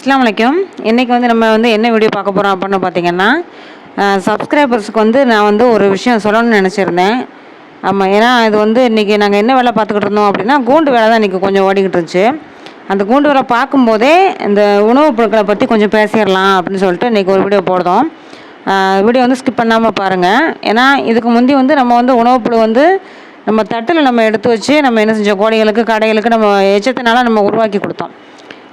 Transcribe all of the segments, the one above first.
அஸ்லாம் வலைக்கம் இன்றைக்கி வந்து நம்ம வந்து என்ன வீடியோ பார்க்க போகிறோம் அப்படின்னு பார்த்தீங்கன்னா சப்ஸ்கிரைபர்ஸுக்கு வந்து நான் வந்து ஒரு விஷயம் சொல்லணும்னு நினச்சிருந்தேன். ஆமாம் ஏன்னா இது வந்து இன்றைக்கி நாங்கள் என்ன வேலை பார்த்துக்கிட்டு இருந்தோம் அப்படின்னா கூண்டு வேலை தான் இன்றைக்கி கொஞ்சம் ஓடிக்கிட்டு இருந்துச்சு. அந்த கூண்டு வேலை பார்க்கும்போதே இந்த உணவுப் பொருட்களை பற்றி கொஞ்சம் பேசிடலாம் அப்படின்னு சொல்லிட்டு இன்றைக்கி ஒரு வீடியோ போடுறோம். வீடியோ வந்து ஸ்கிப் பண்ணாமல் பாருங்கள் ஏன்னா இதுக்கு முந்தி வந்து நம்ம வந்து உணவுப் புழு வந்து நம்ம தட்டில் நம்ம எடுத்து வச்சு நம்ம என்ன செஞ்சோம்? கோழிகளுக்கு கடைகளுக்கு நம்ம எச்சத்தினால நம்ம உருவாக்கி கொடுத்தோம்.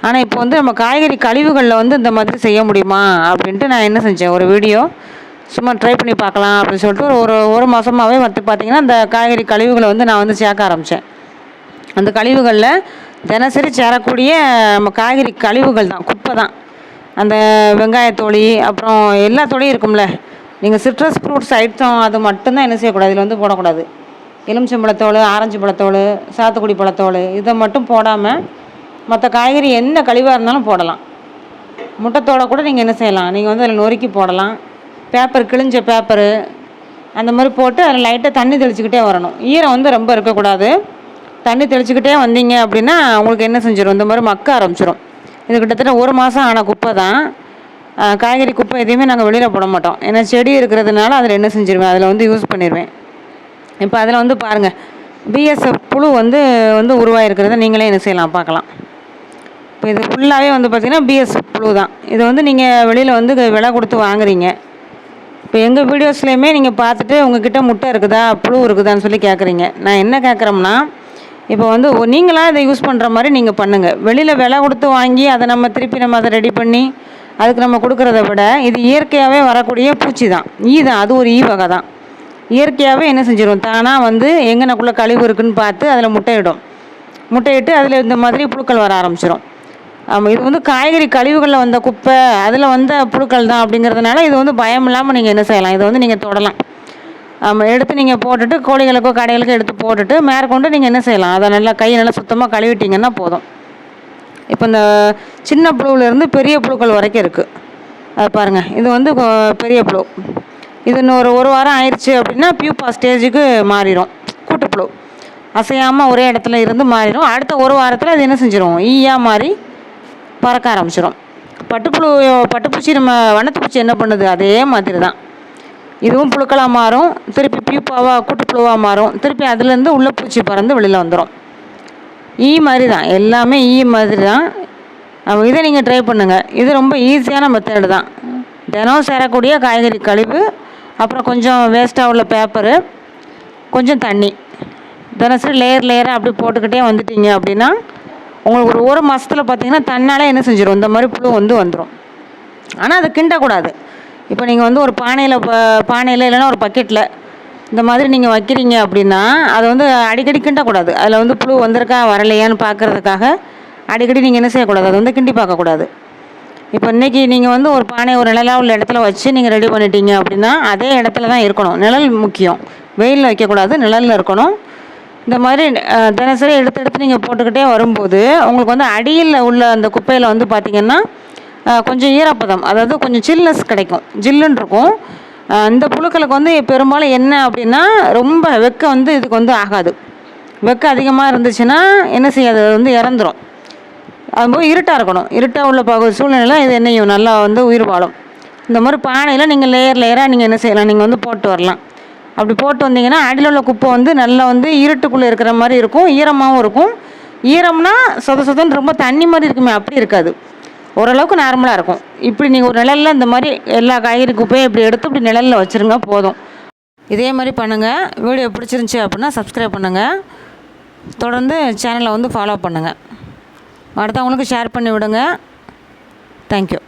ஆனால் இப்போ வந்து நம்ம காய்கறி கழிவுகளில் வந்து இந்த மாதிரி செய்ய முடியுமா? அப்படின்ட்டு நான் என்ன செஞ்சேன்? ஒரு வீடியோ. சும்மா ட்ரை பண்ணி பார்க்கலாம் அப்படின்னு சொல்லிட்டு ஒரு ஒரு மாதமாகவே வந்து பார்த்திங்கன்னா அந்த காய்கறி கழிவுகளை வந்து நான் வந்து சேர்க்க ஆரம்பித்தேன் அந்த கழிவுகளில் தினசரி சேரக்கூடிய நம்ம காய்கறி கழிவுகள் தான் குப்பை தான். அந்த வெங்காயத்தோழி அப்புறம் எல்லா தோழியும் இருக்கும்ல. நீங்கள் சிட்ரஸ் ஃப்ரூட்ஸ் ஐட்டம் அது மட்டும்தான் என்ன செய்யக்கூடாது? இதில் வந்து போடக்கூடாது. எலுமிச்சம்பழத்தோல் ஆரஞ்சு பழத்தோல் சாத்துக்குடி பழத்தோல் இதை மட்டும் போடாமல் மற்ற காய்கறி என்ன கழிவாக இருந்தாலும் போடலாம். முட்டைத்தோட கூட நீங்கள் என்ன செய்யலாம்? நீங்கள் வந்து அதில் நொறுக்கி போடலாம். பேப்பர் கிழிஞ்ச பேப்பரு அந்த மாதிரி போட்டு அதில் லைட்டாக தண்ணி தெளிச்சுக்கிட்டே வரணும். ஈரம் வந்து ரொம்ப இருக்கக்கூடாது. தண்ணி தெளிச்சுக்கிட்டே வந்தீங்க அப்படின்னா உங்களுக்கு என்ன செஞ்சிடும் இந்த மாதிரி மக்க ஆரம்பிச்சிடும் இது கிட்டத்தட்ட ஒரு மாதம் ஆன குப்பை தான். காய்கறி குப்பை எதையுமே நாங்கள் வெளியில் போட மாட்டோம். ஏன்னா செடி இருக்கிறதுனால அதில் என்ன செஞ்சிருவேன்? அதில் வந்து யூஸ் பண்ணிடுவேன் இப்போ அதில் வந்து பாருங்கள் பிஎஸ்எஃப் புழு வந்து வந்து உருவாகிருக்கிறத நீங்களே என்ன செய்யலாம்? பார்க்கலாம். இப்போ இது ஃபுல்லாகவே வந்து பார்த்திங்கன்னா பிஎஸ் புழு தான். இது வந்து நீங்கள் வெளியில் வந்து விலை கொடுத்து வாங்குறீங்க. இப்போ எங்கள் வீடியோஸ்லேயுமே நீங்கள் பார்த்துட்டு உங்ககிட்ட முட்டை இருக்குதா புழு இருக்குதான்னு சொல்லி கேட்குறீங்க நான் என்ன கேட்குறோம்னா இப்போ வந்து நீங்களாக இதை யூஸ் பண்ணுற மாதிரி நீங்கள் பண்ணுங்கள் வெளியில் விலை கொடுத்து வாங்கி அதை நம்ம திருப்பி நம்ம அதை ரெடி பண்ணி அதுக்கு நம்ம கொடுக்குறத விட இது இயற்கையாகவே வரக்கூடிய பூச்சி தான். ஈ தான். அது ஒரு ஈ வகை தான். இயற்கையாகவே என்ன செஞ்சிடும் தானாக வந்து எங்கனக்குள்ளே கழிவு இருக்குதுன்னு பார்த்து அதில் முட்டையிடும் முட்டையிட்டு அதில் இந்த மாதிரி புழுக்கள் வர ஆரம்பிச்சிடும் இது வந்து காய்கறி கழிவுகளில் வந்த குப்பை அதில் வந்த புழுக்கள் தான் அப்படிங்கிறதுனால இது வந்து பயம் இல்லாமல் நீங்கள் என்ன செய்யலாம்? இதை வந்து நீங்கள் தொடலாம். ஆமாம் எடுத்து நீங்கள் போட்டுட்டு கோழிகளுக்கோ கடைகளுக்கோ எடுத்து போட்டுட்டு மேற்கொண்டு நீங்கள் என்ன செய்யலாம்? அதை நல்லா கையை நல்லா சுத்தமாக கழுவிட்டிங்கன்னா போதும். இப்போ இந்த சின்ன புழுவிலேருந்து பெரிய புழுக்கள் வரைக்கும் இருக்குது அது பாருங்கள் இது வந்து பெரிய புழு. இது இன்னொரு ஒரு வாரம் ஆயிடுச்சு அப்படின்னா பியூப்பா ஸ்டேஜுக்கு மாறிடும் கூட்டுப்புழு. அசையாமல் ஒரே இடத்துல இருந்து மாறிடும் அடுத்த ஒரு வாரத்தில் அது என்ன செஞ்சிடும் ஈயாக மாறி பறக்க ஆரம்பிச்சிடும் பட்டுப்புழு பட்டுப்பூச்சி நம்ம வண்ணத்துப்பூச்சி என்ன பண்ணுது? அதே மாதிரி தான் இதுவும் புழுக்களாக மாறும். திருப்பி பியூப்பாவாக கூட்டுப்புழுவாக மாறும். திருப்பி அதுலேருந்து உள்ள பூச்சி பறந்து வெளியில் வந்துடும் ஈ மாதிரி தான் எல்லாமே ஈ மாதிரி தான் இதை நீங்கள் ட்ரை பண்ணுங்கள் இது ரொம்ப ஈஸியான மெத்தடு தான். தினம் சேரக்கூடிய காய்கறி கழிவு அப்புறம் கொஞ்சம் வேஸ்ட்டாக உள்ள பேப்பரு கொஞ்சம் தண்ணி. தினசரி லேயர் லேயராக அப்படி போட்டுக்கிட்டே வந்துட்டீங்க அப்படின்னா உங்களுக்கு ஒரு ஒரு மாதத்தில் பார்த்தீங்கன்னா தன்னால் என்ன செஞ்சிடும் இந்த மாதிரி புழு வந்து வந்துடும் ஆனால் அதை கிண்டக்கூடாது. இப்போ நீங்கள் வந்து ஒரு பானையில் பானையில் இல்லைன்னா ஒரு பக்கெட்டில் இந்த மாதிரி நீங்கள் வைக்கிறீங்க அப்படின்னா அதை வந்து அடிக்கடி கிண்டக்கூடாது. அதில் வந்து புழு வந்திருக்கா வரலையான்னு பார்க்குறதுக்காக அடிக்கடி நீங்கள் என்ன செய்யக்கூடாது? அதை வந்து கிண்டி பார்க்கக்கூடாது. இப்போ இன்றைக்கி நீங்கள் வந்து ஒரு பானை ஒரு நிழலாக உள்ள இடத்துல வச்சு நீங்கள் ரெடி பண்ணிட்டீங்க அப்படின்னா அதே இடத்துல தான் இருக்கணும். நிழல் முக்கியம். வெயிலில் வைக்கக்கூடாது நிழலில் இருக்கணும். இந்த மாதிரி தினசரி எடுத்து எடுத்து நீங்கள் போட்டுக்கிட்டே வரும்போது உங்களுக்கு வந்து அடியில் உள்ள அந்த குப்பையில் வந்து பார்த்திங்கன்னா கொஞ்சம் ஈரப்பதம் அதாவது கொஞ்சம் சில்னஸ் கிடைக்கும். ஜில்லுன்னு இருக்கும். இந்த புழுக்களுக்கு வந்து பெரும்பாலும் என்ன அப்படின்னா ரொம்ப வெக்க வந்து இதுக்கு வந்து ஆகாது. வெக்க அதிகமாக இருந்துச்சுன்னா என்ன செய்யாது அது வந்து இறந்துடும் அதுபோல் இருட்டாக இருக்கணும். இருட்டாக உள்ள பகுதி சூழ்நிலையில் இது என்னையும் நல்லா வந்து உயிர் வாழும். இந்த மாதிரி பானையில் நீங்கள் லேயர் லேயராக நீங்கள் என்ன செய்யலாம்? நீங்கள் வந்து போட்டு வரலாம். அப்படி போட்டு வந்தீங்கன்னா அடியில் உள்ள குப்பை வந்து நல்லா வந்து இருட்டுக்குள்ளே இருக்கிற மாதிரி இருக்கும் ஈரமாகவும் இருக்கும். ஈரம்னா சொத சொதன்னு ரொம்ப தண்ணி மாதிரி இருக்குமே அப்படி இருக்காது. ஓரளவுக்கு நார்மலாக இருக்கும். இப்படி நீங்கள் ஒரு நிழலில் இந்த மாதிரி எல்லா காய்கறி குப்பையும் இப்படி எடுத்து இப்படி நிழலில் வச்சுருங்க போதும். இதே மாதிரி பண்ணுங்கள் வீடியோ பிடிச்சிருந்துச்சி அப்படின்னா சப்ஸ்கிரைப் பண்ணுங்கள் தொடர்ந்து சேனலை வந்து ஃபாலோ பண்ணுங்கள் அடுத்தவங்களுக்கு ஷேர் பண்ணி விடுங்க. தேங்க்யூ